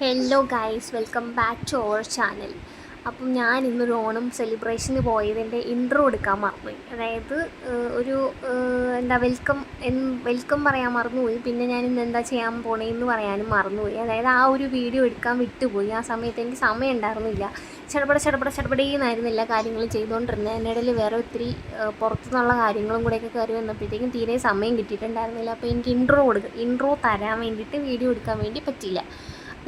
Hello guys welcome back to our channel അപ്പം ഞാൻ ഇന്നൊരു ഓണം സെലിബ്രേഷന് പോയതിന്റെ ഇൻട്രോ എടുക്കാൻ മറന്നുപോയി. അതായത് ഒരു എന്താ വെൽക്കം വെൽക്കം പറയാൻ മറന്നുപോയി. പിന്നെ ഞാൻ ഇന്ന് എന്താ ചെയ്യാൻ പോണേന്ന് പറയാനും മറന്നുപോയി. അതായത് ആ ഒരു വീഡിയോ എടുക്കാൻ വിട്ടുപോയി. ആ സമയത്ത് എനിക്ക് സമയം ഉണ്ടായിരുന്നില്ല. ചടപട ചടപട എല്ലാ കാര്യങ്ങളും ചെയ്തുകൊണ്ടിരുന്നത് അതിനിടയിൽ വേറെ ഒത്തിരി പുറത്തുനിന്നുള്ള കാര്യങ്ങളും കൂടെയൊക്കെ കയറി വന്നപ്പോഴത്തേക്കും തീരെ സമയം കിട്ടിയിട്ടുണ്ടായിരുന്നില്ല. അപ്പോൾ എനിക്ക് ഇൻട്രോ കൊടുക്കുക ഇൻട്രോ തരാൻ വേണ്ടിയിട്ട് വീഡിയോ എടുക്കാൻ വേണ്ടി പറ്റിയില്ല.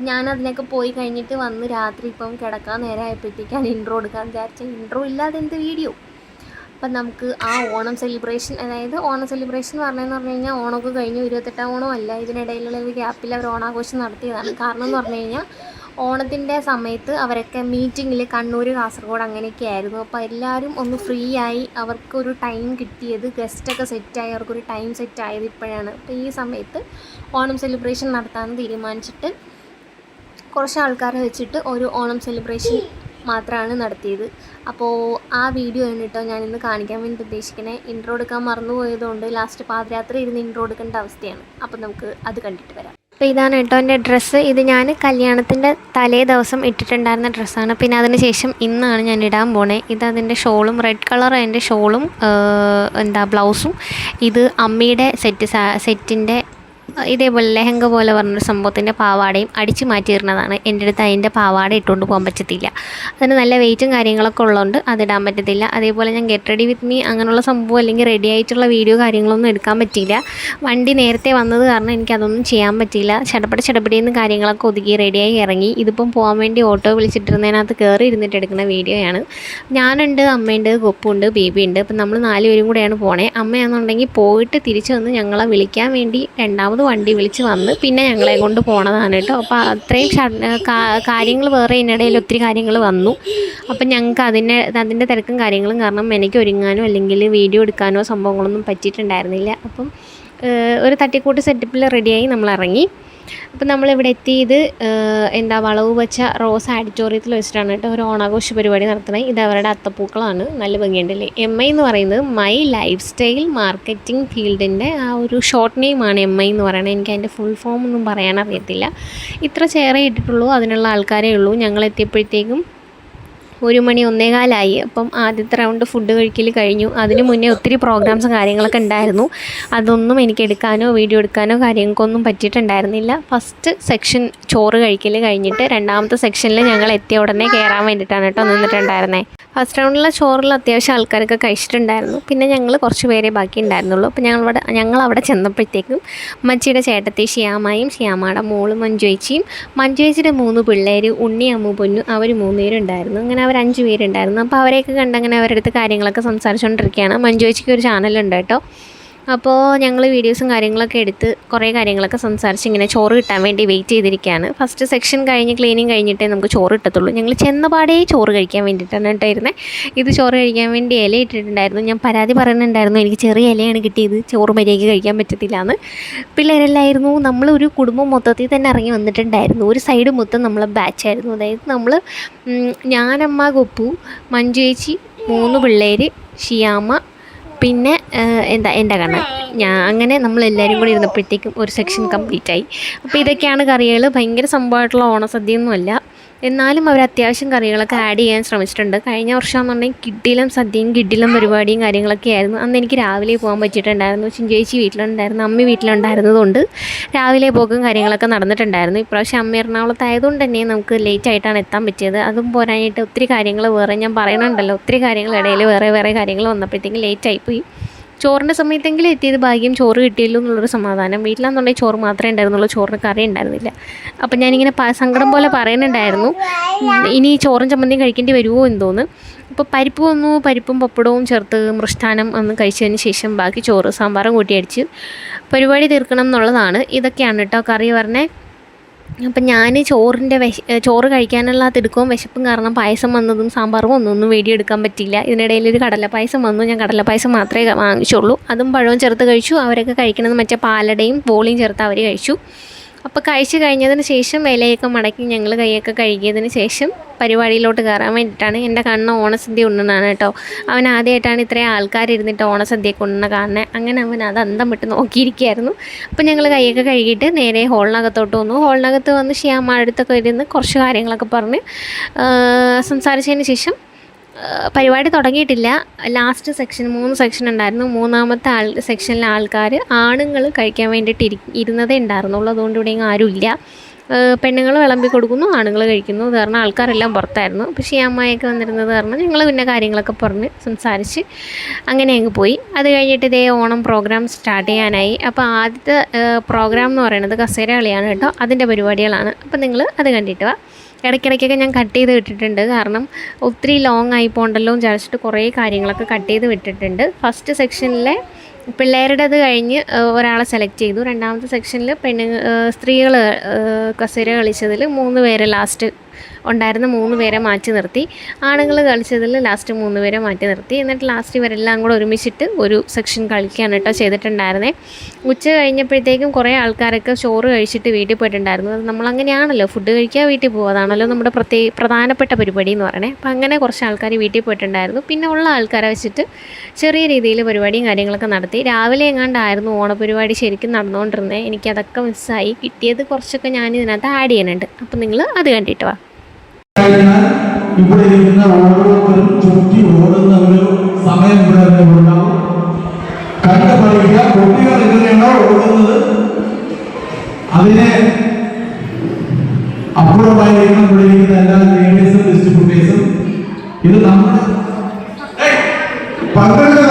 ഞാൻ അതിനൊക്കെ പോയി കഴിഞ്ഞിട്ട് വന്ന് രാത്രി ഇപ്പം കിടക്കാൻ നേരം ആയപ്പോഴത്തേക്കാണ് ഇൻട്രോ എടുക്കാൻ വിചാരിച്ച ഇൻട്രോ ഇല്ലാതെ എന്ത് വീഡിയോ അപ്പം നമുക്ക് ആ ഓണം സെലിബ്രേഷൻ അതായത് ഓണം സെലിബ്രേഷൻ പറഞ്ഞതെന്ന് പറഞ്ഞു കഴിഞ്ഞാൽ ഓണമൊക്കെ കഴിഞ്ഞു ഇരുപത്തെട്ടാം ഓണം അല്ല. ഇതിനിടയിലുള്ള ഒരു ഗ്യാപ്പിൽ അവർ ഓണാഘോഷം നടത്തിയതാണ്. കാരണം എന്ന് പറഞ്ഞു കഴിഞ്ഞാൽ ഓണത്തിന്റെ സമയത്ത് അവരൊക്കെ മീറ്റിങ്ങിൽ കണ്ണൂർ കാസർഗോഡ് അങ്ങനെയൊക്കെ ആയിരുന്നു. അപ്പോൾ എല്ലാവരും ഒന്ന് ഫ്രീ ആയി അവർക്കൊരു ടൈം കിട്ടിയത് ഗസ്റ്റൊക്കെ സെറ്റായി അവർക്കൊരു ടൈം സെറ്റ് ആയത് ഇപ്പോഴാണ്. അപ്പോൾ ഈ സമയത്ത് ഓണം സെലിബ്രേഷൻ നടത്താമെന്ന് തീരുമാനിച്ചിട്ട് കുറച്ച് ആൾക്കാരെ വെച്ചിട്ട് ഒരു ഓണം സെലിബ്രേഷൻ മാത്രമാണ് നടത്തിയത്. അപ്പോൾ ആ വീഡിയോ ആണ് ഞാനിന്ന് കാണിക്കാൻ വേണ്ടി ഉദ്ദേശിക്കുന്നത് ഇൻട്രോ എടുക്കാൻ മറന്നുപോയതുകൊണ്ട് ലാസ്റ്റ് പാദയാത്ര ഇരുന്ന് ഇൻട്രോ എടുക്കേണ്ട അവസ്ഥയാണ്. അപ്പോൾ നമുക്ക് അത് കണ്ടിട്ട് വരാം. അപ്പോൾ ഇതാണ് കേട്ടോ എന്റെ ഡ്രസ്സ് ഇത് ഞാൻ കല്യാണത്തിന്റെ തലേ ദിവസം ഇട്ടിട്ടുണ്ടായിരുന്ന ഡ്രസ്സാണ് പിന്നെ അതിന് ശേഷം ഇന്നാണ് ഞാൻ ഇടാൻ പോണേ. ഇത് അതിന്റെ ഷോളും റെഡ് കളർ അതിന്റെ ഷോളും എന്താ ബ്ലൗസും. ഇത് അമ്മയുടെ സെറ്റ് സെറ്റിന്റെ ഇതേപോലെ ലെഹങ്ക പോലെ പറഞ്ഞൊരു സംഭവത്തിന്റെ പാവാടയും അടിച്ചു മാറ്റിയിരുന്നതാണ് എന്റെ അടുത്ത് അതിന്റെ പാവാട ഇട്ടുകൊണ്ട് പോകാൻ പറ്റത്തില്ല. അതിന് നല്ല വെയിറ്റും കാര്യങ്ങളൊക്കെ ഉള്ളതുകൊണ്ട് അതിടാൻ പറ്റത്തില്ല. അതേപോലെ ഞാൻ ഗെറ്റ് റെഡി വിത്ത് മീ അങ്ങനെയുള്ള സംഭവം അല്ലെങ്കിൽ റെഡി ആയിട്ടുള്ള വീഡിയോ കാര്യങ്ങളൊന്നും എടുക്കാൻ പറ്റിയില്ല. വണ്ടി നേരത്തെ വന്നത് കാരണം എനിക്കതൊന്നും ചെയ്യാൻ പറ്റിയില്ല. ചടപട ചടപടിയെന്ന് കാര്യങ്ങളൊക്കെ ഒതുക്കി റെഡിയായി ഇറങ്ങി. ഇതിപ്പം പോകാൻ വേണ്ടി ഓട്ടോ വിളിച്ചിട്ടിരുന്നതിനകത്ത് കയറി ഇരുന്നിട്ട് എടുക്കുന്ന വീഡിയോയാണ് ഞാനുണ്ട് അമ്മയുണ്ട് കൊപ്പുണ്ട് ബേബി ഉണ്ട് അപ്പം നമ്മൾ നാലുപേരും കൂടെയാണ് പോണേ. അമ്മയാണെന്നുണ്ടെങ്കിൽ പോയിട്ട് തിരിച്ചു വന്ന് ഞങ്ങളെ വിളിക്കാൻ വേണ്ടി രണ്ടാമത് വണ്ടി വിളിച്ച് വന്ന് പിന്നെ ഞങ്ങളെ കൊണ്ട് പോണതാണ് കേട്ടോ. അപ്പോൾ അത്രയും കാര്യങ്ങൾ വേറെ ഇതിനിടയിൽ ഒത്തിരി കാര്യങ്ങൾ വന്നു. അപ്പം ഞങ്ങൾക്ക് അതിന്റെ അതിന്റെ തിരക്കും കാര്യങ്ങളും കാരണം എനിക്ക് ഒരുങ്ങാനോ അല്ലെങ്കിൽ വീഡിയോ എടുക്കാനോ സംഭവങ്ങളൊന്നും പറ്റിയിട്ടുണ്ടായിരുന്നില്ല. അപ്പം ഒരു തട്ടിക്കൂട്ട് സെറ്റപ്പിൽ റെഡിയായി നമ്മൾ ഇറങ്ങി. അപ്പം നമ്മളിവിടെ എത്തിയത് ഇത് എന്താ വളവ് വെച്ച റോസ് ആഡിറ്റോറിയത്തിൽ വെച്ചിട്ടാണ് കേട്ടോ ഒരു ഓണാഘോഷ പരിപാടി നടത്തണേ ഇത് അവരുടെ അത്തപ്പൂക്കളാണ്. നല്ല ഭംഗിയുണ്ടല്ലേ? എം ഐ എന്ന് പറയുന്നത് മൈ ലൈഫ് സ്റ്റൈൽ മാർക്കറ്റിംഗ് ഫീൽഡിന്റെ ആ ഒരു ഷോർട്ട് നെയിമാണ് എം ഐ എന്ന് പറയുന്നത്. എനിക്ക് അതിന്റെ ഫുൾ ഫോം ഒന്നും പറയാൻ അറിയത്തില്ല ഇത്ര ചെയറേ ഇട്ടിട്ടുള്ളൂ അതിനുള്ള ആൾക്കാരേ ഉള്ളൂ. ഞങ്ങൾ എത്തിയപ്പോഴത്തേക്കും ഒരു മണി ഒന്നേകാലായി അപ്പം ആദ്യത്തെ റൗണ്ട് ഫുഡ് കഴിക്കൽ കഴിഞ്ഞു. അതിന് മുന്നേ ഒത്തിരി പ്രോഗ്രാംസും കാര്യങ്ങളൊക്കെ ഉണ്ടായിരുന്നു. അതൊന്നും എനിക്ക് എടുക്കാനോ വീഡിയോ എടുക്കാനോ കാര്യങ്ങൾക്കൊന്നും പറ്റിയിട്ടുണ്ടായിരുന്നില്ല. ഫസ്റ്റ് സെക്ഷൻ ചോറ് കഴിക്കൽ കഴിഞ്ഞിട്ട് രണ്ടാമത്തെ സെക്ഷനിൽ ഞങ്ങൾ എത്തിയ ഉടനെ കയറാൻ വേണ്ടിയിട്ടാണ് കേട്ടോ നിന്നിട്ടുണ്ടായിരുന്നത് ഫസ്റ്റ് റൗണ്ടിലെ ചോറിൽ അത്യാവശ്യം ആൾക്കാരൊക്കെ കഴിച്ചിട്ടുണ്ടായിരുന്നു. പിന്നെ ഞങ്ങൾ കുറച്ച് പേരെ ബാക്കി ഉണ്ടായിരുന്നുള്ളൂ. അപ്പോൾ ഞങ്ങളവിടെ ഞങ്ങൾ അവിടെ ചെന്നപ്പോഴത്തേക്കും മച്ചിയുടെ ചേട്ടത്തി ഷിയാമയും ഷിയാമയുടെ മോളും മഞ്ജു ചേച്ചിയും മഞ്ജു ചേച്ചിയുടെ മൂന്ന് പിള്ളേർ ഉണ്ണി അമ്മു പൊന്നു അവർ മൂന്ന് പേരുണ്ടായിരുന്നു. അങ്ങനെ അവർ അഞ്ച് പേരുണ്ടായിരുന്നു. അപ്പോൾ അവരെയൊക്കെ കണ്ടങ്ങനെ അവരുടെ അടുത്ത് കാര്യങ്ങളൊക്കെ സംസാരിച്ചുകൊണ്ടിരിക്കുകയാണ്. മഞ്ജു ചേച്ചിക്ക് ഒരു ചാനലുണ്ട് കേട്ടോ. അപ്പോൾ ഞങ്ങൾ വീഡിയോസും കാര്യങ്ങളൊക്കെ എടുത്ത് കുറേ കാര്യങ്ങളൊക്കെ സംസാരിച്ച് ഇങ്ങനെ ചോറ് കിട്ടാൻ വേണ്ടി വെയിറ്റ് ചെയ്തിരിക്കുകയാണ് ഫസ്റ്റ് സെക്ഷൻ കഴിഞ്ഞ് ക്ലീനിങ് കഴിഞ്ഞിട്ടേ നമുക്ക് ചോറ് കിട്ടത്തുള്ളൂ. ഞങ്ങൾ ചെന്നപാടേ ചോറ് കഴിക്കാൻ വേണ്ടിയിട്ടാണ് കേട്ടോ ഇത് ചോറ് കഴിക്കാൻ വേണ്ടി ഇല ഇട്ടിട്ടുണ്ടായിരുന്നു. ഞാൻ പരാതി പറയുന്നുണ്ടായിരുന്നു എനിക്ക് ചെറിയ ഇലയാണ് കിട്ടിയത്. ചോറ് മര്യാദയ്ക്ക് കഴിക്കാൻ പറ്റത്തില്ല എന്ന് പിള്ളേരെല്ലായിരുന്നു നമ്മളൊരു കുടുംബം മൊത്തത്തിൽ തന്നെ ഇറങ്ങി വന്നിട്ടുണ്ടായിരുന്നു. ഒരു സൈഡ് മൊത്തം നമ്മളെ ബാച്ചായിരുന്നു അതായത് നമ്മൾ ഞാനമ്മ കൊപ്പു മഞ്ജു ചേച്ചി മൂന്ന് പിള്ളേർ ഷിയാമ്മ പിന്നെ എന്താ എന്റെ കണ്ണൻ ഞാൻ അങ്ങനെ നമ്മളെല്ലാവരും കൂടി ഇരുന്നപ്പോഴത്തേക്കും ഒരു സെക്ഷൻ കംപ്ലീറ്റ് ആയി അപ്പോൾ ഇതൊക്കെയാണ് കറികൾ ഭയങ്കര സംഭവമായിട്ടുള്ള ഓണസദ്യയൊന്നുമല്ല. എന്നാലും അവർ അത്യാവശ്യം കറികളൊക്കെ ആഡ് ചെയ്യാൻ ശ്രമിച്ചിട്ടുണ്ട്. കഴിഞ്ഞ വർഷം എന്നുണ്ടെങ്കിൽ കിഡിലും സദ്യയും കിഡിലും പരിപാടിയും കാര്യങ്ങളൊക്കെ ആയിരുന്നു. അന്ന് എനിക്ക് രാവിലെ പോകാൻ പറ്റിയിട്ടുണ്ടായിരുന്നു. ചിഞ്ചേച്ചി വീട്ടിലുണ്ടായിരുന്നു. അമ്മ വീട്ടിലുണ്ടായിരുന്നതുകൊണ്ട് രാവിലെ പോകും കാര്യങ്ങളൊക്കെ നടന്നിട്ടുണ്ടായിരുന്നു. ഇപ്രാവശ്യം അമ്മ എറണാകുളത്ത് ആയതുകൊണ്ട് തന്നെ നമുക്ക് ലേറ്റ് ആയിട്ടാണ് എത്താൻ പറ്റിയത്. അതും പോരാനായിട്ട് ഒത്തിരി കാര്യങ്ങൾ വേറെ ഞാൻ പറയണുണ്ടല്ലോ. ഒത്തിരി കാര്യങ്ങൾ ഇടയിൽ വേറെ വേറെ കാര്യങ്ങൾ വന്നപ്പോഴത്തേക്കും ലേറ്റ് ആയിപ്പോയി. ചോറിന്റെ സമയത്തെങ്കിലും എത്തിയത് ഭാഗ്യം ചോറ് കിട്ടിയല്ലോ എന്നുള്ളൊരു സമാധാനം. വീട്ടിലാണെന്നുണ്ടെങ്കിൽ ചോറ് മാത്രമേ ഉണ്ടായിരുന്നുള്ളൂ ചോറിന് കറി ഉണ്ടായിരുന്നില്ല. അപ്പം ഞാനിങ്ങനെ സങ്കടം പോലെ പറയുന്നുണ്ടായിരുന്നു ഇനി ചോറും ചമ്മന്തിയും കഴിക്കേണ്ടി വരുമോ എന്ന് തോന്നുന്നു അപ്പോൾ പരിപ്പ് വന്നു പരിപ്പും പപ്പടവും ചേർത്ത് മൃഷ്ടാനം ഒന്ന് കഴിച്ചതിന് ശേഷം ബാക്കി ചോറ് സാമ്പാറും കൂട്ടി അടിച്ച് പരിപാടി തീർക്കണം എന്നുള്ളതാണ്. ഇതൊക്കെയാണ് കേട്ടോ കറി പറഞ്ഞേ അപ്പം ഞാൻ ചോറിന്റെ വിശ ചോറ് കഴിക്കാനുള്ള തിടുക്കവും വിശപ്പും കാരണം പായസം വന്നതും സാമ്പാറും ഒന്നും ഒന്നും എടുക്കാൻ പറ്റിയില്ല. ഇതിനിടയിൽ ഒരു കടല പായസം വന്നു. ഞാൻ കടല പായസം മാത്രമേ വാങ്ങിച്ചുള്ളൂ. അതും പഴവും ചേർത്ത് കഴിച്ചു. അവരൊക്കെ കഴിക്കണത് മറ്റേ പാലടയും ബോളിയും ചേർത്ത് അവർ കഴിച്ചു. അപ്പോൾ കഴിച്ച് കഴിഞ്ഞതിന് ശേഷം ഇലയൊക്കെ മടക്കി ഞങ്ങൾ കൈയൊക്കെ കഴുകിയതിന് ശേഷം പരിപാടിയിലോട്ട് കയറാൻ വേണ്ടിയിട്ടാണ്. എന്റെ കണ്ണ് ഓണസദ്യ ഉണ്ണുന്നതാണ് കേട്ടോ. അവൻ ആദ്യമായിട്ടാണ് ഇത്രയും ആൾക്കാരിരുന്നിട്ട് ഓണസദ്യയൊക്കെ ഉണ്ണ കാണുന്നത് അങ്ങനെ അവൻ അത് അന്തം വിട്ട് നോക്കിയിരിക്കുകയായിരുന്നു. അപ്പോൾ ഞങ്ങൾ കൈയൊക്കെ കഴുകിയിട്ട് നേരെ ഹോളിനകത്തോട്ട് വന്നു. ഹോളിനകത്ത് വന്ന് ശ്യാമ അടുത്തൊക്കെ ഇരുന്ന് കുറച്ച് കാര്യങ്ങളൊക്കെ പറഞ്ഞ് സംസാരിച്ചതിന് ശേഷം പരിപാടി തുടങ്ങിയിട്ടില്ല. ലാസ്റ്റ് സെക്ഷൻ മൂന്ന് സെക്ഷൻ ഉണ്ടായിരുന്നു. മൂന്നാമത്തെ ആൾ സെക്ഷനിലെ ആൾക്കാർ ആണുങ്ങൾ കഴിക്കാൻ വേണ്ടിയിട്ട് ഇരി ഇരുന്നതേ ഉണ്ടായിരുന്നുള്ളൂ. അതുകൊണ്ട് ഇവിടെ ഇങ്ങ് ആരുമില്ല പെണ്ണുങ്ങൾ വിളമ്പി കൊടുക്കുന്നു ആണുങ്ങൾ കഴിക്കുന്നു. അത് കാരണം ആൾക്കാരെല്ലാം പുറത്തായിരുന്നു. പക്ഷേ ഈ അമ്മായിയൊക്കെ വന്നിരുന്നത് കാരണം ഞങ്ങൾ പിന്നെ കാര്യങ്ങളൊക്കെ പറഞ്ഞ് സംസാരിച്ച് അങ്ങനെ അങ്ങ് പോയി. അത് കഴിഞ്ഞിട്ട് ഇതേ ഓണം പ്രോഗ്രാം സ്റ്റാർട്ട് ചെയ്യാനായി. അപ്പോൾ ആദ്യത്തെ പ്രോഗ്രാം എന്ന് പറയുന്നത് കസേര കളിയാണ് കേട്ടോ. അതിന്റെ പരിപാടികളാണ്. അപ്പോൾ നിങ്ങൾ അത് കണ്ടിട്ട് വാ. ഇടയ്ക്കിടയ്ക്കൊക്കെ ഞാൻ കട്ട് ചെയ്ത് വിട്ടിട്ടുണ്ട്. കാരണം ഒത്തിരി ലോങ് ആയി പോകണ്ടല്ലോ എന്ന് വിചാരിച്ചിട്ട് കുറേ കാര്യങ്ങളൊക്കെ കട്ട് ചെയ്ത് വിട്ടിട്ടുണ്ട്. ഫസ്റ്റ് സെക്ഷനിലെ പിള്ളേരുടേത് കഴിഞ്ഞ് ഒരാളെ സെലക്ട് ചെയ്തു. രണ്ടാമത്തെ സെക്ഷനിൽ പെണ്ണുങ്ങൾ സ്ത്രീകൾ കസേര കളിച്ചതിൽ മൂന്ന് പേരെ ലാസ്റ്റ് ഉണ്ടായിരുന്ന മൂന്ന് പേരെ മാറ്റി നിർത്തി. ആണുങ്ങൾ കളിച്ചതിൽ ലാസ്റ്റ് മൂന്ന് പേരെ മാറ്റി നിർത്തി. എന്നിട്ട് ലാസ്റ്റ് ഇവരെല്ലാം കൂടെ ഒരുമിച്ചിട്ട് ഒരു സെക്ഷൻ കളിക്കുകയാണ് കേട്ടോ ചെയ്തിട്ടുണ്ടായിരുന്നേ. ഉച്ച കഴിഞ്ഞപ്പോഴത്തേക്കും കുറേ ആൾക്കാരൊക്കെ ചോറ് കഴിച്ചിട്ട് വീട്ടിൽ പോയിട്ടുണ്ടായിരുന്നു. അത് നമ്മളങ്ങനെയാണല്ലോ ഫുഡ് കഴിക്കുക വീട്ടിൽ പോകാതാണല്ലോ നമ്മുടെ പ്രത്യേക പ്രധാനപ്പെട്ട പരിപാടി എന്ന് പറയണേ. അപ്പം അങ്ങനെ കുറച്ച് ആൾക്കാർ വീട്ടിൽ പോയിട്ടുണ്ടായിരുന്നു. പിന്നെ ഉള്ള ആൾക്കാരെ വെച്ചിട്ട് ചെറിയ രീതിയിൽ പരിപാടിയും കാര്യങ്ങളൊക്കെ നടത്തി. രാവിലെ എങ്ങാണ്ടായിരുന്നു ഓണപരിപാടി ശരിക്കും നടന്നുകൊണ്ടിരുന്നത്. എനിക്കതൊക്കെ മിസ്സായി കിട്ടിയത് കുറച്ചൊക്കെ ഞാൻ ഇതിനകത്ത് ആഡ് ചെയ്യുന്നുണ്ട്. അപ്പോൾ നിങ്ങൾ അത് കണ്ടിട്ട് വാ. ഇവിടെ ഇരുന്ന ഓരോരുത്തരും ചുറ്റി ഓടുന്ന ഒരു സമയം ഇവിടെ ഉണ്ടാവും കണ്ടു പഠിക്കുക കുട്ടികൾ എങ്ങനെയാണോ ഓടുന്നത് അതിനെ അപ്പുറമായിരിക്കണം ഇവിടെ ഇരിക്കുന്ന എല്ലാ ലേഡീസും ഡിസ്ട്രിബ്യൂട്ടേഴ്സും ഇത് നമ്മുടെ ഏയ്! പങ്കെടുക്കുന്ന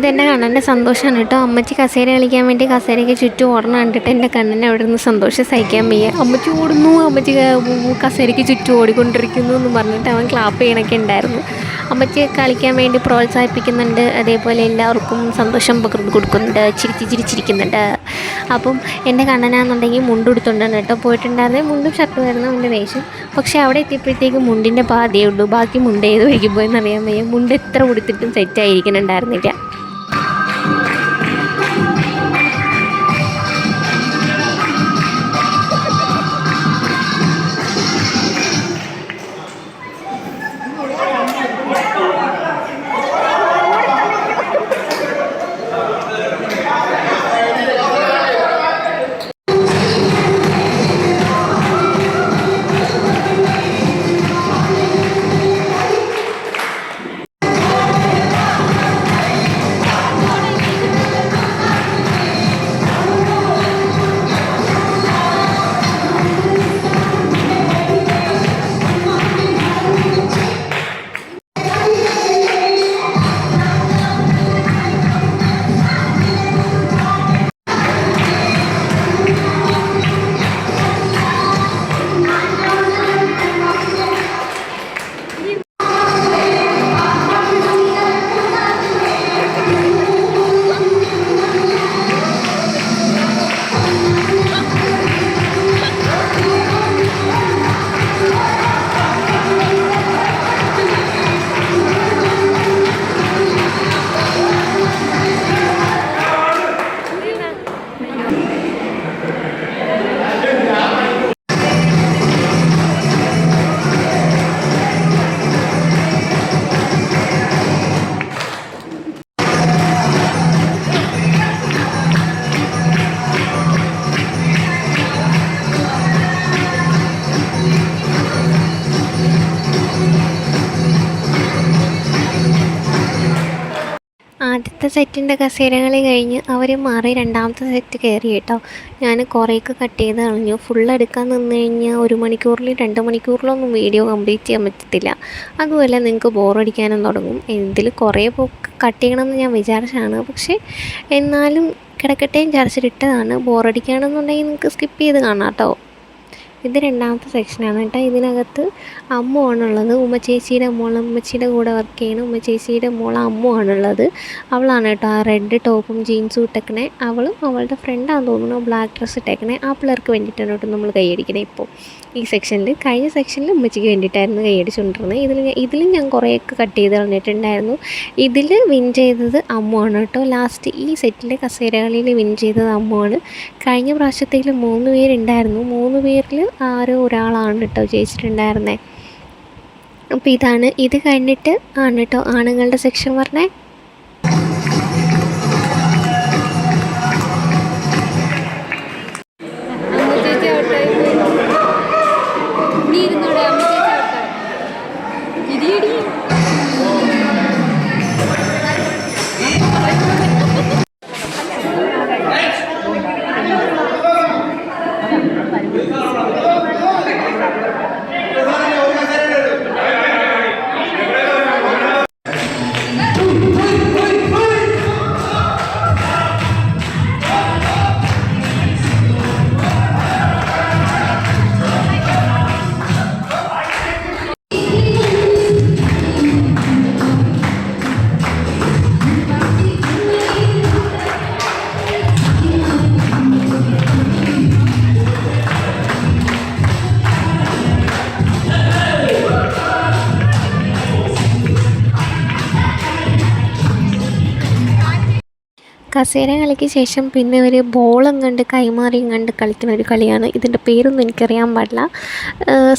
ഇതെന്റെ കണ്ണന്റെ സന്തോഷമാണ് കേട്ടോ. അമ്മച്ചി കസേര കളിക്കാൻ വേണ്ടി കസേരയ്ക്ക് ചുറ്റും ഓടണം കണ്ടിട്ട് എന്റെ കണ്ണനെ അവിടെ നിന്ന് സന്തോഷം സഹിക്കാൻ വയ്യ. അമ്മച്ചി ഓടുന്നു അമ്മച്ചി കസേരയ്ക്ക് ചുറ്റും ഓടിക്കൊണ്ടിരിക്കുന്നു എന്ന് പറഞ്ഞിട്ട് അവൻ ക്ലാപ്പ് ചെയ്യണൊക്കെ ഉണ്ടായിരുന്നു. അമ്മച്ചി കളിക്കാൻ വേണ്ടി പ്രോത്സാഹിപ്പിക്കുന്നുണ്ട് അതേപോലെ എല്ലാവർക്കും സന്തോഷം പകർന്നു കൊടുക്കുന്നുണ്ട് ചിരിച്ച് ചിരിച്ചിരിക്കുന്നുണ്ട്. അപ്പം എന്റെ കണ്ണനാണെന്നുണ്ടെങ്കിൽ മുണ്ടെടുത്തുകൊണ്ടാണ് കേട്ടോ പോയിട്ടുണ്ടായിരുന്നത് മുണ്ടും ഷർട്ടും ആയിരുന്നു അവന്റെ വേഷം. പക്ഷേ അവിടെ എത്തിയപ്പോഴത്തേക്ക് മുണ്ടിന്റെ പാതയേ ഉള്ളൂ. ബാക്കി മുണ്ട് ഏത് വഴിക്ക് പോയെന്ന് അറിയാൻ വയ്യ. മുണ്ട് എത്ര ഉടുത്തിട്ടും സെറ്റായിരിക്കുന്നുണ്ടായിരുന്നില്ല സെറ്റിന്റെ കസേരകളി കഴിഞ്ഞ് അവർ മാറി രണ്ടാമത്തെ സെറ്റ് കയറി കേട്ടോ. ഞാൻ കുറേയൊക്കെ കട്ട് ചെയ്ത് കളഞ്ഞു. ഫുൾ എടുക്കാൻ നിന്ന് കഴിഞ്ഞാൽ ഒരു മണിക്കൂറിലും രണ്ട് മണിക്കൂറിലൊന്നും വീഡിയോ കംപ്ലീറ്റ് ചെയ്യാൻ പറ്റത്തില്ല. അതുപോലെ നിങ്ങൾക്ക് ബോറടിക്കാനും തുടങ്ങും. ഇതിൽ കുറേ കട്ട് ചെയ്യണമെന്ന് ഞാൻ വിചാരിച്ചാണ് പക്ഷേ എന്നാലും കിടക്കട്ടെ വിചാരിച്ചിട്ടിട്ടതാണ് ബോറടിക്കുകയാണെന്നുണ്ടെങ്കിൽ നിങ്ങൾക്ക് സ്കിപ്പ് ചെയ്ത് കാണാം കേട്ടോ. ഇത് രണ്ടാമത്തെ സെക്ഷനാണ് കേട്ടോ. ഇതിനകത്ത് അമ്മു ആണുള്ളത്. ഉമ്മ ചേച്ചിയുടെ മോൾ ഉമ്മച്ചിയുടെ കൂടെ വർക്ക് ചെയ്യണ ഉമ്മ ചേച്ചിയുടെ മോൾ അമ്മു ആണുള്ളത്. അവളാണ് കേട്ടോ ആ റെഡ് ടോപ്പും ജീൻസും ഇട്ടേക്കണേ. അവളും അവളുടെ ഫ്രണ്ടാന്ന് തോന്നുന്നു. ബ്ലാക്ക് ഡ്രസ്സ് ഇട്ടേക്കണേ. ആ പിള്ളേർക്ക് വേണ്ടിയിട്ടാണ് കേട്ടോ നമ്മൾ കൈയടിക്കണേ ഇപ്പോൾ ഈ സെക്ഷനിൽ കഴിഞ്ഞ സെക്ഷനിൽ ഉമ്മച്ചിക്ക് വേണ്ടിയിട്ടായിരുന്നു കൈയടിച്ചുകൊണ്ടിരുന്നത് ഇതിൽ ഇതിലും ഞാൻ കുറേയൊക്കെ കട്ട് ചെയ്ത് കളഞ്ഞിട്ടുണ്ടായിരുന്നു. ഇതിൽ വിൻ ചെയ്തത് അമ്മുവാണ് കേട്ടോ. ലാസ്റ്റ് ഈ സെറ്റിലെ കസേരകളിൽ വിൻ ചെയ്തത് അമ്മുവാണ് കഴിഞ്ഞ പ്രാവശ്യത്തേൽ മൂന്ന് പേരുണ്ടായിരുന്നു. മൂന്ന് പേരിൽ ആരോ ഒരാളാണ് കേട്ടോ ജയിച്ചിട്ടുണ്ടായിരുന്നത് അപ്പോൾ ഇതാണ് ഇത് കഴിഞ്ഞിട്ട് ആണ് കേട്ടോ ആണുങ്ങളുടെ സെക്ഷൻ പറഞ്ഞേ. കസേര കളിക്ക് ശേഷം പിന്നെ ഒരു ബോളും കണ്ട് കൈമാറിയും കണ്ട് കളിക്കുന്ന ഒരു കളിയാണ്. ഇതിന്റെ പേരൊന്നും എനിക്കറിയാൻ പാടില്ല.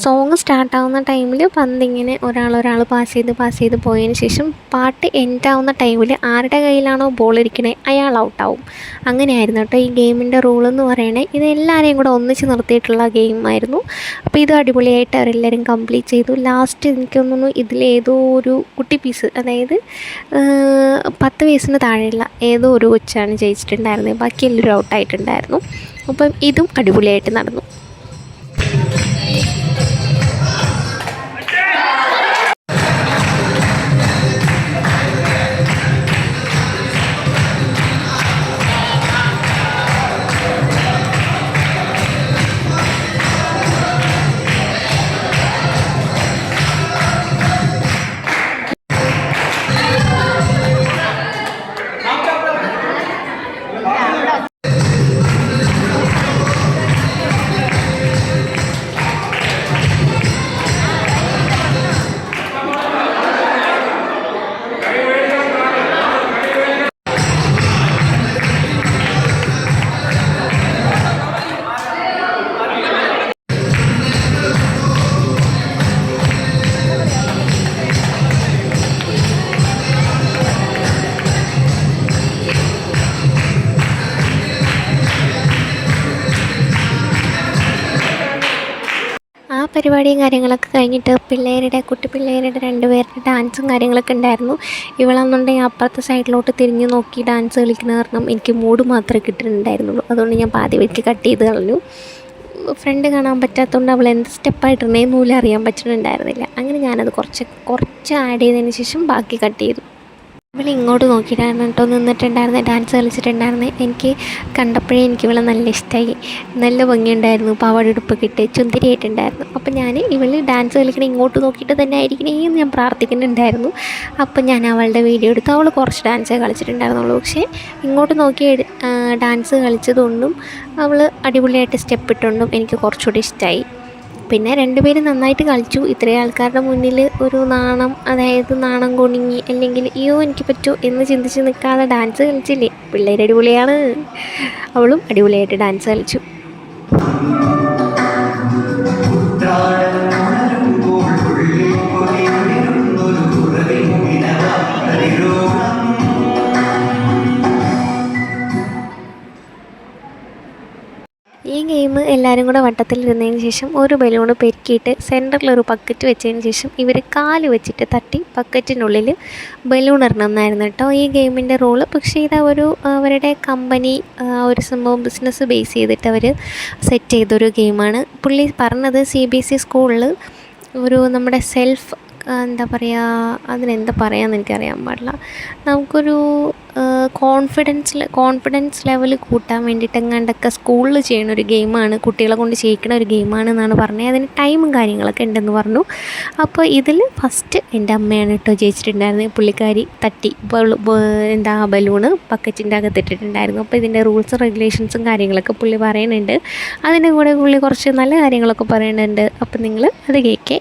സോങ് സ്റ്റാർട്ടാവുന്ന ടൈമിൽ പന്തിങ്ങനെ ഒരാൾ ഒരാൾ പാസ് ചെയ്ത് പാസ് ചെയ്ത് പോയതിന് ശേഷം പാട്ട് എൻഡ് ആവുന്ന ടൈമിൽ ആരുടെ കയ്യിലാണോ ബോൾ ഇരിക്കണേ അയാൾ ഔട്ടാവും അങ്ങനെയായിരുന്നു കേട്ടോ ഈ ഗെയിമിന്റെ റൂൾ എന്ന് പറയണേ. ഇത് എല്ലാവരെയും കൂടെ ഒന്നിച്ച് നിർത്തിയിട്ടുള്ള ഗെയിം ആയിരുന്നു. അപ്പോൾ ഇത് അടിപൊളിയായിട്ട് അവരെല്ലാവരും കംപ്ലീറ്റ് ചെയ്തു. ലാസ്റ്റ് എനിക്ക് തോന്നുന്നു ഇതിലേതോ ഒരു കുട്ടി പീസ് അതായത് പത്ത് വയസ്സിന് താഴെയുള്ള ഏതോ ഒരു കൊച്ചാണ്. ജയിച്ചിട്ടുണ്ടായിരുന്നത്. ബാക്കി എല്ലാവരും ഔട്ടായിട്ടുണ്ടായിരുന്നു അപ്പം ഇതും അടിപൊളിയായിട്ട് നടന്നു. പരിപാടിയും കാര്യങ്ങളൊക്കെ കഴിഞ്ഞിട്ട് പിള്ളേരുടെ കുട്ടി പിള്ളേരുടെ രണ്ടുപേരുടെ ഡാൻസും കാര്യങ്ങളൊക്കെ ഉണ്ടായിരുന്നു. ഇവളെന്നുണ്ടെങ്കിൽ അപ്പുറത്തെ സൈഡിലോട്ട് തിരിഞ്ഞ് നോക്കി ഡാൻസ് കളിക്കുന്ന കാരണം എനിക്ക് മൂഡ് മാത്രമേ കിട്ടുന്നുണ്ടായിരുന്നുള്ളൂ. അതുകൊണ്ട് ഞാൻ പാതി വെച്ച് കട്ട് ചെയ്ത് കളഞ്ഞു. ഫ്രണ്ട് കാണാൻ പറ്റാത്തതുകൊണ്ട് അവൾ എന്ത് സ്റ്റെപ്പായിട്ടിരുന്നേ പോലും അറിയാൻ പറ്റുന്നുണ്ടായിരുന്നില്ല. അങ്ങനെ ഞാനത് കുറച്ച് കുറച്ച് ആഡ് ചെയ്തതിന് ശേഷം ബാക്കി കട്ട് ചെയ്തു. ഇവൾ ഇങ്ങോട്ട് നോക്കിയിട്ടായിരുന്നു കേട്ടോ നിന്നിട്ടുണ്ടായിരുന്നത് ഡാൻസ് കളിച്ചിട്ടുണ്ടായിരുന്നത് എനിക്ക് കണ്ടപ്പോഴേ എനിക്ക് ഇവളെ നല്ല ഇഷ്ടമായി നല്ല ഭംഗിയുണ്ടായിരുന്നു പാവാട കിട്ടി ഇട്ട് ചുന്തിരിയായിട്ടുണ്ടായിരുന്നു. അപ്പോൾ ഞാൻ ഇവൾ ഡാൻസ് കളിക്കണ ഇങ്ങോട്ട് നോക്കിയിട്ട് തന്നെ ആയിരിക്കണേ എന്ന് ഞാൻ പ്രാർത്ഥിക്കുന്നുണ്ടായിരുന്നു. അപ്പോൾ ഞാൻ അവളുടെ വീഡിയോ എടുത്ത് അവൾ കുറച്ച് ഡാൻസേ കളിച്ചിട്ടുണ്ടായിരുന്നുള്ളൂ. പക്ഷേ ഇങ്ങോട്ട് നോക്കി ഡാൻസ് കളിച്ചതുകൊണ്ടും അവൾ അടിപൊളിയായിട്ട് സ്റ്റെപ്പ് ഇട്ടുകൊണ്ടും എനിക്ക് കുറച്ചുകൂടി ഇഷ്ടമായി പിന്നെ രണ്ടുപേരും നന്നായിട്ട് കളിച്ചു. ഇത്രയും ആൾക്കാരുടെ മുന്നിൽ ഒരു നാണം അതായത് നാണം കുണുങ്ങി അല്ലെങ്കിൽ അയ്യോ എനിക്ക് പറ്റൂ? എന്ന് ചിന്തിച്ച് നിൽക്കാതെ ഡാൻസ് കളിച്ചില്ലേ? പിള്ളേർ അടിപൊളിയാണ്. അവളും അടിപൊളിയായിട്ട് ഡാൻസ് കളിച്ചു. ഗെയിം എല്ലാവരും കൂടെ വട്ടത്തിലിരുന്നതിന് ശേഷം ഒരു ബലൂൺ പെരുക്കിയിട്ട് സെന്ററിൽ ഒരു പക്കറ്റ് വെച്ചതിന് ശേഷം ഇവർ കാൽ വെച്ചിട്ട് തട്ടി പക്കറ്റിനുള്ളിൽ ബലൂൺ ഇടണമെന്നായിരുന്നു കേട്ടോ. ഈ ഗെയിമിന്റെ റോൾ പക്ഷേ ഇത് ഒരു അവരുടെ കമ്പനി ഒരു സംഭവം ബിസിനസ് ബേസ് ചെയ്തിട്ട് അവർ സെറ്റ് ചെയ്തൊരു ഗെയിമാണ് പുള്ളി പറഞ്ഞത് സി ബി എസ് ഇ സ്കൂളിൽ ഒരു നമ്മുടെ സെൽഫ് എന്താ പറയുക അതിനെന്താ പറയാന്ന് എനിക്കറിയാൻ പാടില്ല. നമുക്കൊരു കോൺഫിഡൻസ് കോൺഫിഡൻസ് ലെവൽ കൂട്ടാൻ വേണ്ടിയിട്ട് എങ്ങാണ്ടൊക്കെ സ്കൂളിൽ ചെയ്യുന്ന ഒരു ഗെയിമാണ് കുട്ടികളെ കൊണ്ട് ചെയ്യിക്കുന്ന ഒരു ഗെയിമാണ് എന്നാണ് പറഞ്ഞത്. അതിന് ടൈമും കാര്യങ്ങളൊക്കെ ഉണ്ടെന്ന് പറഞ്ഞു. അപ്പോൾ ഇതിൽ ഫസ്റ്റ് എന്റെ അമ്മയാണ് കേട്ടോ ജയിച്ചിട്ടുണ്ടായിരുന്നത് പുള്ളിക്കാരി തട്ടി എന്താ ബലൂണ് ബക്കറ്റിന്റെ അകത്തിട്ടിട്ടുണ്ടായിരുന്നു. അപ്പോൾ ഇതിന്റെ റൂൾസും റെഗുലേഷൻസും കാര്യങ്ങളൊക്കെ പുള്ളി പറയുന്നുണ്ട്. അതിന്റെ കൂടെ പുള്ളി കുറച്ച് നല്ല കാര്യങ്ങളൊക്കെ പറയുന്നുണ്ട്. അപ്പോൾ നിങ്ങൾ അത് കേൾക്കേ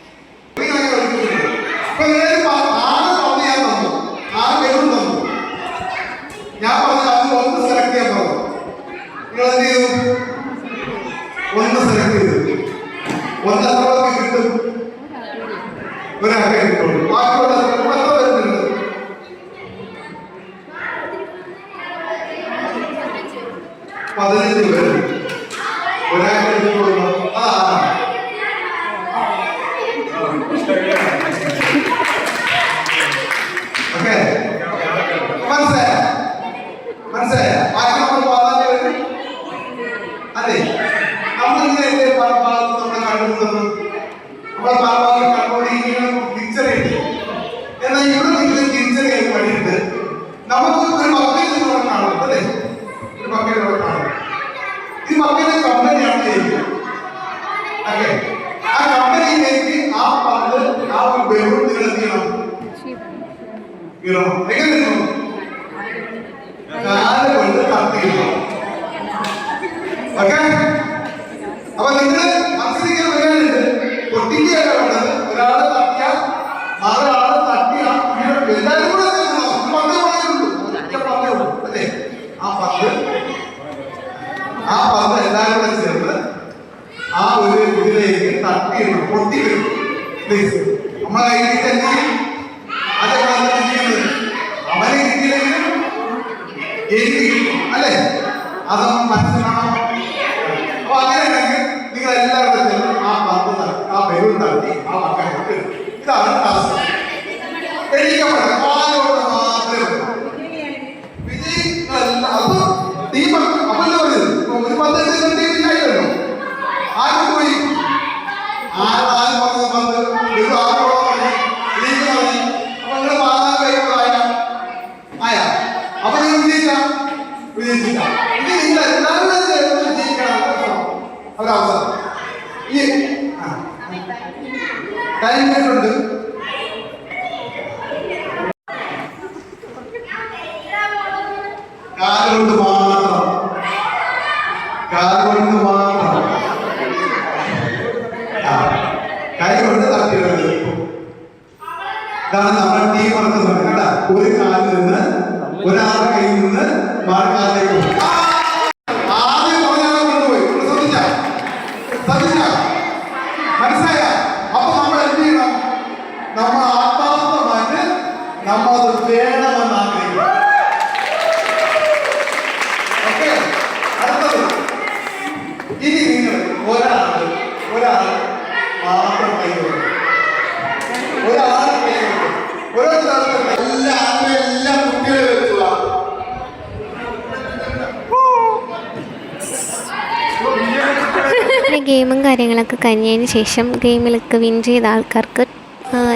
ഗെയിമും കാര്യങ്ങളൊക്കെ കഴിഞ്ഞതിന് ശേഷം ഗെയിമിലൊക്കെ വിൻ ചെയ്ത ആൾക്കാർക്ക്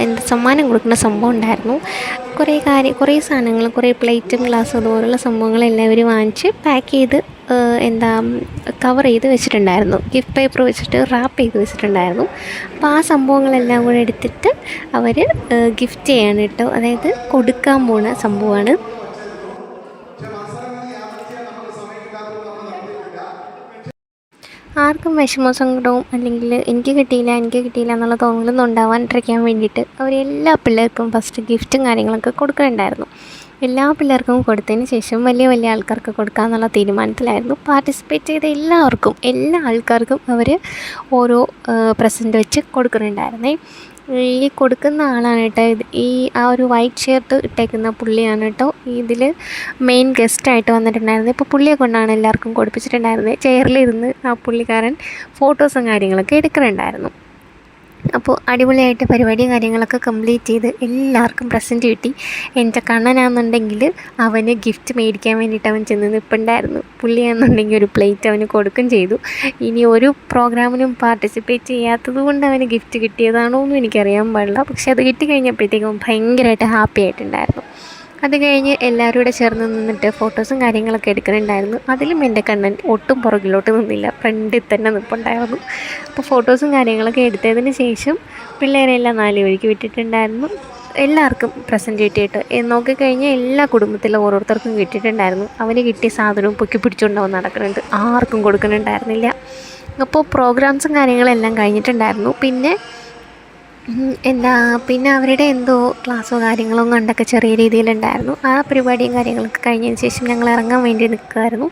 എന്താ സമ്മാനം കൊടുക്കുന്ന സംഭവം ഉണ്ടായിരുന്നു. കുറേ കാര്യം കുറേ സാധനങ്ങൾ കുറേ പ്ലേറ്റും ഗ്ലാസ്സും അതുപോലുള്ള സംഭവങ്ങളെല്ലാം ഇവർ വാങ്ങിച്ച് പാക്ക് ചെയ്ത് എന്താ കവർ ചെയ്ത് വെച്ചിട്ടുണ്ടായിരുന്നു. ഗിഫ്റ്റ് പേപ്പർ വെച്ചിട്ട് റാപ്പ് ചെയ്ത് വെച്ചിട്ടുണ്ടായിരുന്നു. അപ്പോൾ ആ സംഭവങ്ങളെല്ലാം കൂടെ എടുത്തിട്ട് അവർ ഗിഫ്റ്റ് ചെയ്യാണ് കേട്ടോ. അതായത് കൊടുക്കാൻ പോണ സംഭവമാണ്. ആർക്കും വിഷമവും സങ്കടവും അല്ലെങ്കിൽ എനിക്ക് കിട്ടിയില്ല എനിക്ക് കിട്ടിയില്ല എന്നുള്ള തോന്നലൊന്നും ഉണ്ടാവാണ്ടിരിക്കാൻ വേണ്ടിയിട്ട് അവർ എല്ലാ പിള്ളേർക്കും ഫസ്റ്റ് ഗിഫ്റ്റും കാര്യങ്ങളൊക്കെ കൊടുക്കുന്നുണ്ടായിരുന്നു. എല്ലാ പിള്ളേർക്കും കൊടുത്തതിന് ശേഷം വലിയ വലിയ ആൾക്കാർക്ക് കൊടുക്കാമെന്നുള്ള തീരുമാനത്തിലായിരുന്നു. പാർട്ടിസിപ്പേറ്റ് ചെയ്ത എല്ലാവർക്കും എല്ലാ ആൾക്കാർക്കും അവർ ഓരോ പ്രസന്റ് വെച്ച് കൊടുക്കുന്നുണ്ടായിരുന്നേ. ഈ കൊടുക്കുന്ന ആളാണ് കേട്ടോ ഈ ആ ഒരു വൈറ്റ് ഷർട്ട് ഇട്ടേക്കുന്ന പുള്ളിയാണ് കേട്ടോ. ഇതിൽ മെയിൻ ഗസ്റ്റായിട്ട് വന്നിട്ടുണ്ടായിരുന്നത്. ഇപ്പോൾ പുള്ളിയെ കൊണ്ടാണ് എല്ലാവർക്കും കൊടുപ്പിച്ചിട്ടുണ്ടായിരുന്നത്. ചെയറിലിരുന്ന് ആ പുള്ളിക്കാരൻ ഫോട്ടോസും കാര്യങ്ങളൊക്കെ എടുക്കുന്നുണ്ടായിരുന്നു. അപ്പോൾ അടിപൊളിയായിട്ട് പരിപാടിയും കാര്യങ്ങളൊക്കെ കംപ്ലീറ്റ് ചെയ്ത് എല്ലാവർക്കും പ്രസന്റ് കിട്ടി. എന്റെ കണ്ണനാണെന്നുണ്ടെങ്കിൽ അവന് ഗിഫ്റ്റ് മേടിക്കാൻ വേണ്ടിയിട്ട് അവൻ ചെന്ന് നിൽപ്പുണ്ടായിരുന്നു പുള്ളിയാണെന്നുണ്ടെങ്കിൽ ഒരു പ്ലേറ്റ് അവന് കൊടുക്കുകയും ചെയ്തു. ഇനി ഒരു പ്രോഗ്രാമിനും പാർട്ടിസിപ്പേറ്റ് ചെയ്യാത്തത് കൊണ്ട് അവന് ഗിഫ്റ്റ് കിട്ടിയതാണോ എന്നും എനിക്കറിയാൻ പാടില്ല. പക്ഷെ അത് കിട്ടി കഴിഞ്ഞപ്പോഴത്തേക്കും ഭയങ്കരമായിട്ട് ഹാപ്പി ആയിട്ടുണ്ടായിരുന്നു. അത് കഴിഞ്ഞ് എല്ലാവരും കൂടെ ചേർന്ന് നിന്നിട്ട് ഫോട്ടോസും കാര്യങ്ങളൊക്കെ എടുക്കുന്നുണ്ടായിരുന്നു അതിലും എന്റെ കണ്ണൻ ഒട്ടും പുറകിലോട്ട് നിന്നില്ല. ഫ്രണ്ടിൽ തന്നെ നിൽപ്പുണ്ടായിരുന്നു അപ്പോൾ ഫോട്ടോസും കാര്യങ്ങളൊക്കെ എടുത്തതിന് ശേഷം പിള്ളേരെല്ലാം നാല് വഴിക്ക് വിട്ടിട്ടുണ്ടായിരുന്നു. എല്ലാവർക്കും പ്രസന്റ് കിട്ടിയിട്ട്. നോക്കിക്കഴിഞ്ഞാൽ എല്ലാ കുടുംബത്തിലും ഓരോരുത്തർക്കും കിട്ടിയിട്ടുണ്ടായിരുന്നു. അവന് കിട്ടിയ സാധനവും പൊക്കി പിടിച്ചുകൊണ്ടാവും നടക്കുന്നുണ്ട് ആർക്കും കൊടുക്കുന്നുണ്ടായിരുന്നില്ല അപ്പോൾ പ്രോഗ്രാംസും കാര്യങ്ങളെല്ലാം കഴിഞ്ഞിട്ടുണ്ടായിരുന്നു. പിന്നെ എന്താ പിന്നെ അവരുടെ എന്തോ ക്ലാസ്സോ കാര്യങ്ങളോ കണ്ടൊക്കെ ചെറിയ രീതിയിലുണ്ടായിരുന്നു. ആ പരിപാടിയും കാര്യങ്ങളൊക്കെ കഴിഞ്ഞതിന് ശേഷം ഞങ്ങൾ ഇറങ്ങാൻ വേണ്ടി നിൽക്കുമായിരുന്നു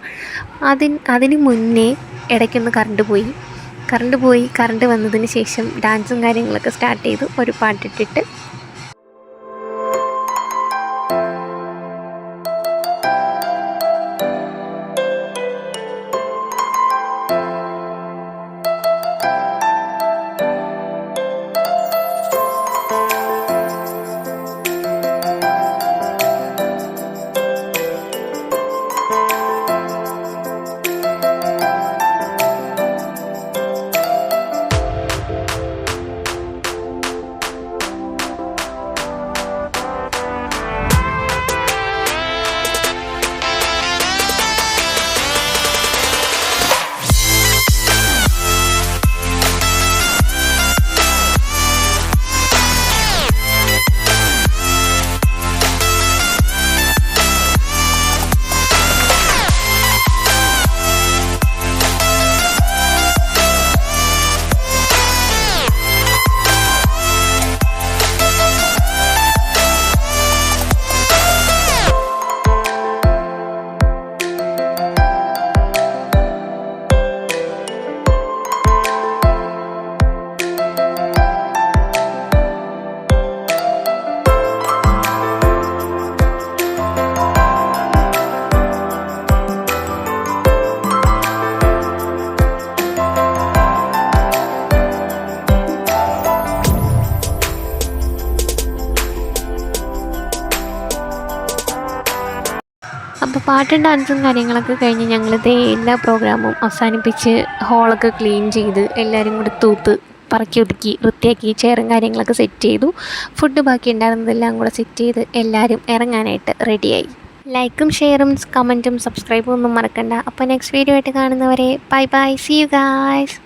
അതിന് അതിന് മുന്നേ ഇടയ്ക്കൊന്ന് കറണ്ട് പോയി. കറണ്ട് പോയി കറണ്ട് വന്നതിന് ശേഷം ഡാൻസും കാര്യങ്ങളൊക്കെ സ്റ്റാർട്ട് ചെയ്തു. ഒരു പാട്ടിട്ടിട്ട് പാട്ടും ഡാൻസും കാര്യങ്ങളൊക്കെ കഴിഞ്ഞ് ഞങ്ങൾ ദേ എല്ലാ പ്രോഗ്രാമും അവസാനിപ്പിച്ച് ഹോളൊക്കെ ക്ലീൻ ചെയ്ത് എല്ലാവരും കൂടി തൂത്ത് പറക്കി ഒതുക്കി വൃത്തിയാക്കി ചെയറും കാര്യങ്ങളൊക്കെ സെറ്റ് ചെയ്തു. ഫുഡ് ബാക്കി ഉണ്ടായിരുന്നതെല്ലാം കൂടെ സെറ്റ് ചെയ്ത് എല്ലാവരും ഇറങ്ങാനായിട്ട് റെഡിയായി ലൈക്കും ഷെയറും കമന്റും സബ്സ്ക്രൈബും ഒന്നും മറക്കണ്ട. അപ്പോൾ നെക്സ്റ്റ് വീഡിയോ ആയിട്ട് കാണുന്നവരെ bye bye see you guys